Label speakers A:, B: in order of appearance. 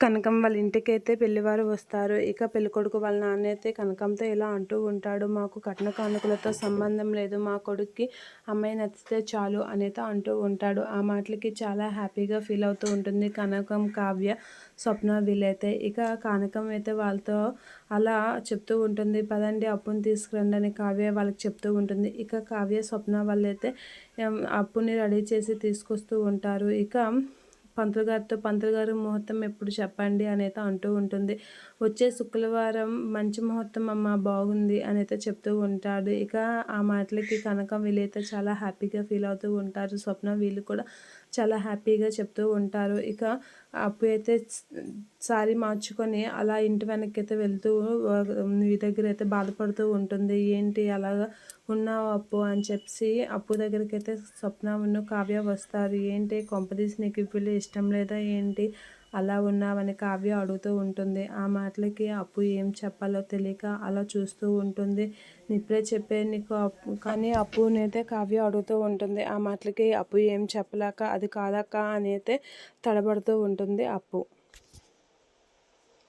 A: కనకం వాళ్ళ ఇంటికైతే పెళ్ళివారు వస్తారు. ఇక పెళ్ళికొడుకు వాళ్ళ నాన్న అయితే కనకంతో ఇలా అంటూ ఉంటాడు. మాకు కట్న కానుకలతో సంబంధం లేదు. మా కొడుక్కి అమ్మాయి నచ్చితే చాలు అనేది అంటూ ఉంటాడు. ఆ మాటలకి చాలా హ్యాపీగా ఫీల్ అవుతూ ఉంటుంది కనకం కావ్య స్వప్న వీలైతే ఇక కనకం అయితే వాళ్ళతో అలా చెప్తూ ఉంటుంది. పదండి అప్పుని తీసుకురండి అని కావ్య వాళ్ళకి చెప్తూ ఉంటుంది. ఇక కావ్య స్వప్న వాళ్ళైతే అప్పుని రెడీ చేసి తీసుకొస్తూ ఉంటారు. ఇక పంతులు గారితో పంతులు గారు ముహూర్తం ఎప్పుడు చెప్పండి అనేది అంటూ ఉంటుంది. వచ్చే శుక్రవారం మంచి ముహూర్తం అమ్మ బాగుంది అని అయితే చెప్తూ ఉంటాడు. ఇక ఆ మాటలకి కనుక వీళ్ళైతే చాలా హ్యాపీగా ఫీల్ అవుతూ ఉంటారు. స్వప్న వీళ్ళు కూడా చాలా హ్యాపీగా చెప్తూ ఉంటారు. ఇక అప్పు అయితే సారీ మార్చుకొని అలా ఇంటి వెనక్కి అయితే వెళ్తూ మీ దగ్గర అయితే బాధపడుతూ ఉంటుంది. ఏంటి అలాగా ఉన్నావు అప్పు అని చెప్పి అప్పు దగ్గరికి అయితే స్వప్నమును కావ్య వస్తారు. ఏంటి కొంపదీసి నీకు ఇప్పుడు ఇష్టం లేదా ఏంటి అలా ఉన్నావని కావ్య అడుగుతూ ఉంటుంది. ఆ మాటలకి అప్పు ఏం చెప్పాలో తెలియక అలా చూస్తూ ఉంటుంది. ఇప్పుడే చెప్పే నీకు అప్పు కానీ అప్పునైతే కావ్య అడుగుతూ ఉంటుంది. ఆ మాటలకి అప్పు ఏం చెప్పలేక అది కాదక్క అని అయితే తడబడుతూ ఉంటుంది అప్పు.